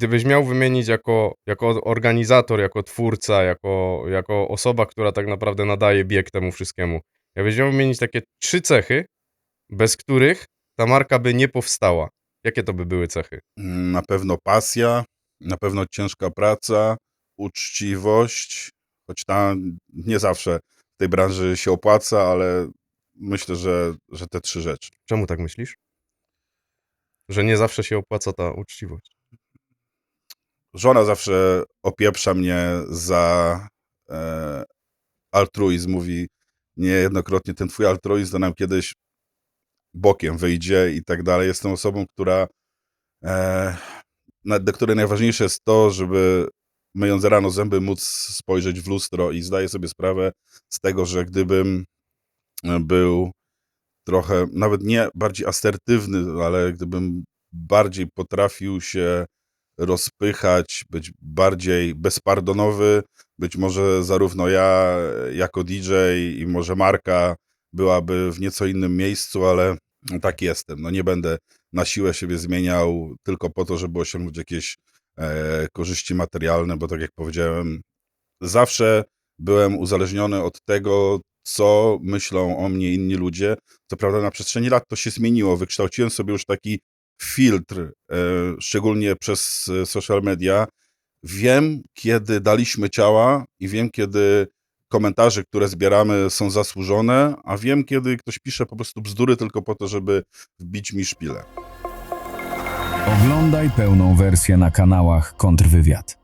gdybyś miał wymienić jako, jako organizator, jako twórca, jako, jako osoba, która tak naprawdę nadaje bieg temu wszystkiemu, jakbyś miał wymienić takie trzy cechy, bez których ta marka by nie powstała, jakie to by były cechy? Na pewno pasja, na pewno ciężka praca, uczciwość, choć ta nie zawsze w tej branży się opłaca, ale myślę, że, że te trzy rzeczy. Czemu tak myślisz? Że nie zawsze się opłaca ta uczciwość. Żona zawsze opieprza mnie za e, altruizm. Mówi niejednokrotnie, ten twój altruizm to nam kiedyś bokiem wyjdzie i tak dalej. Jestem osobą, która e, dla której najważniejsze jest to, żeby myjąc rano zęby móc spojrzeć w lustro i zdaję sobie sprawę z tego, że gdybym e, był trochę, nawet nie bardziej asertywny, ale gdybym bardziej potrafił się rozpychać, być bardziej bezpardonowy, być może zarówno ja jako DJ i może marka byłaby w nieco innym miejscu, ale tak jestem. No nie będę na siłę siebie zmieniał tylko po to, żeby osiągnąć jakieś e, korzyści materialne, bo tak jak powiedziałem, zawsze byłem uzależniony od tego, co myślą o mnie inni ludzie. Co prawda na przestrzeni lat to się zmieniło. Wykształciłem sobie już taki filtr, e, szczególnie przez e, social media. Wiem, kiedy daliśmy ciała i wiem, kiedy komentarze, które zbieramy są zasłużone, a wiem, kiedy ktoś pisze po prostu bzdury tylko po to, żeby wbić mi szpilę. Oglądaj pełną wersję na kanałach Kontrwywiad.